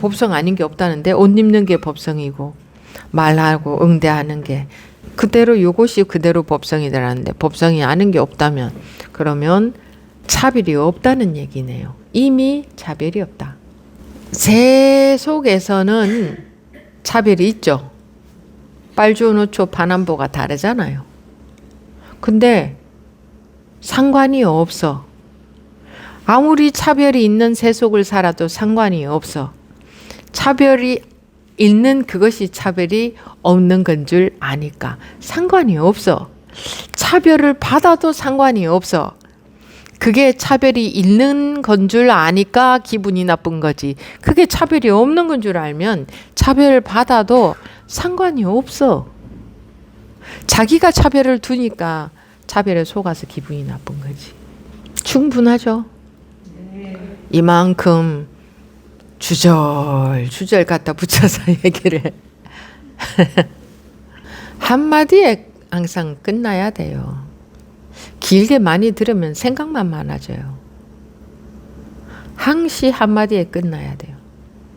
법성 아닌 게 없다는데 옷 입는 게 법성이고 말하고 응대하는 게 그대로 요것이 그대로 법성이더라는데 법성이 아는 게 없다면 그러면 차별이 없다는 얘기네요. 이미 차별이 없다. 새 속에서는 차별이 있죠. 빨주노초 반환보가 다르잖아요. 근데 상관이 없어. 아무리 차별이 있는 세 속을 살아도 상관이 없어. 차별이 있는 그것이 차별이 없는 건 줄 아니까 상관이 없어. 차별을 받아도 상관이 없어. 그게 차별이 있는 건 줄 아니까 기분이 나쁜 거지. 그게 차별이 없는 건 줄 알면 차별을 받아도 상관이 없어. 자기가 차별을 두니까 차별에 속아서 기분이 나쁜 거지. 충분하죠? 이만큼 주절 주절 갖다 붙여서 얘기를 한마디에 항상 끝나야 돼요. 길게 많이 들으면 생각만 많아져요. 항시 한마디에 끝나야 돼.